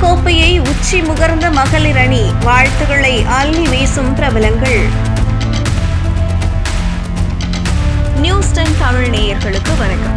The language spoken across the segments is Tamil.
கோப்பையை உச்சி முகர்ந்த மகளிர் அணி வாழ்த்துக்களை அள்ளி வீசும் பிரபலங்கள். நியூஸ் டென் தமிழ் நேயர்களுக்கு வணக்கம்.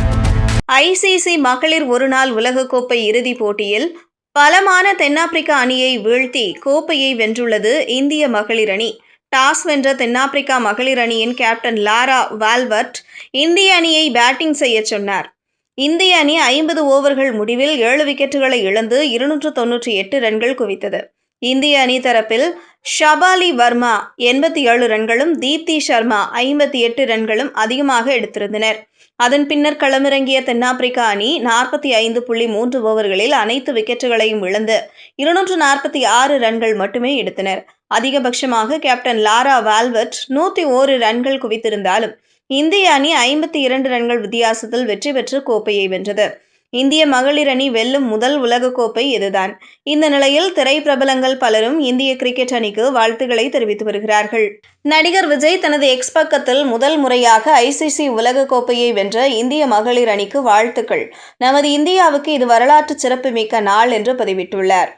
ஐசிசி மகளிர் ஒருநாள் உலகக்கோப்பை இறுதிப் போட்டியில் பலமான தென்னாப்பிரிக்கா அணியை வீழ்த்தி கோப்பையை வென்றுள்ளது இந்திய மகளிர் அணி. டாஸ் வென்ற தென்னாப்பிரிக்கா மகளிர் அணியின் கேப்டன் லாரா வால்வர்ட் இந்திய அணியை பேட்டிங் செய்யச் சொன்னார். இந்திய அணி ஐம்பது ஓவர்கள் முடிவில் ஏழு விக்கெட்டுகளை இழந்து இருநூற்று தொன்னூற்றி எட்டு ரன்கள் குவித்தது. இந்திய அணி தரப்பில் ஷபாலி வர்மா எண்பத்தி ஏழு ரன்களும் தீப்தி சர்மா ஐம்பத்தி எட்டு ரன்களும் அதிகமாக எடுத்திருந்தனர். அதன் பின்னர் களமிறங்கிய தென்னாப்பிரிக்கா அணி நாற்பத்தி ஐந்து புள்ளி மூன்று ஓவர்களில் அனைத்து விக்கெட்டுகளையும் இழந்து இருநூற்று நாற்பத்தி ஆறு ரன்கள் மட்டுமே எடுத்தனர். அதிகபட்சமாக கேப்டன் லாரா வால்வர்ட் நூற்றி ஓரு ரன்கள் குவித்திருந்தாலும் இந்திய அணி ஐம்பத்தி இரண்டு ரன்கள் வித்தியாசத்தில் வெற்றி பெற்று கோப்பையை வென்றது. இந்திய மகளிர் அணி வெல்லும் முதல் உலக கோப்பை இதுதான். இந்த நிலையில் திரை பிரபலங்கள் பலரும் இந்திய கிரிக்கெட் அணிக்கு வாழ்த்துக்களை தெரிவித்து வருகிறார்கள். நடிகர் விஜய் தனது எக்ஸ் பக்கத்தில் முதல் முறையாக ஐசிசி உலக கோப்பையை வென்ற இந்திய மகளிர் அணிக்கு வாழ்த்துக்கள். நமது இந்தியாவுக்கு இது வரலாற்று சிறப்புமிக்க நாள் என்று பதிவிட்டுள்ளார்.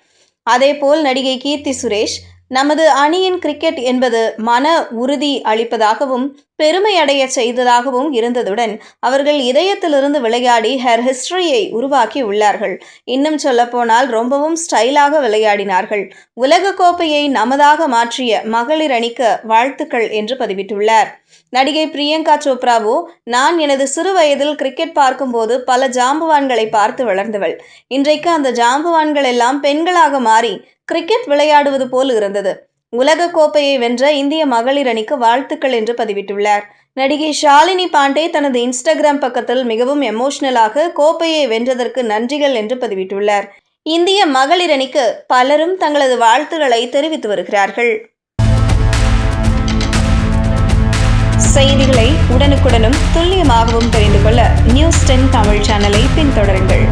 அதேபோல் நடிகை கீர்த்தி சுரேஷ் நமது அணியின் கிரிக்கெட் என்பது மன உறுதி அளிப்பதாகவும் பெருமையடைய செய்ததாகவும் இருந்ததுடன் அவர்கள் இதயத்திலிருந்து விளையாடி ஹர் ஹிஸ்டரியை உருவாக்கி உள்ளார்கள். இன்னும் சொல்லப்போனால் ரொம்பவும் ஸ்டைலாக விளையாடினார்கள். உலக கோப்பையை நமதாக மாற்றிய மகளிர் அணிக்கு வாழ்த்துக்கள் என்று பதிவிட்டுள்ளார். நடிகை பிரியங்கா சோப்ராவோ நான் எனது சிறு வயதில் கிரிக்கெட் பார்க்கும்போது பல ஜாம்பவான்களை பார்த்து வளர்ந்தவள். இன்றைக்கு அந்த ஜாம்பவான்கள் எல்லாம் பெண்களாக மாறி கிரிக்கெட் விளையாடுவது போல் இருந்தது. உலக கோப்பையை வென்ற இந்திய மகளிர் அணிக்கு வாழ்த்துக்கள் என்று பதிவிட்டுள்ளார். நடிகை ஷாலினி பாண்டே தனது இன்ஸ்டாகிராம் பக்கத்தில் மிகவும் எமோஷனலாக கோப்பையை வென்றதற்கு நன்றிகள் என்று பதிவிட்டுள்ளார். இந்திய மகளிர் அணிக்கு பலரும் தங்களது வாழ்த்துக்களை தெரிவித்து வருகிறார்கள். செய்திகளை உடனுக்குடனும் துல்லியமாகவும் தெரிந்து கொள்ள நியூஸ் டென் தமிழ் சேனலை பின்தொடருங்கள்.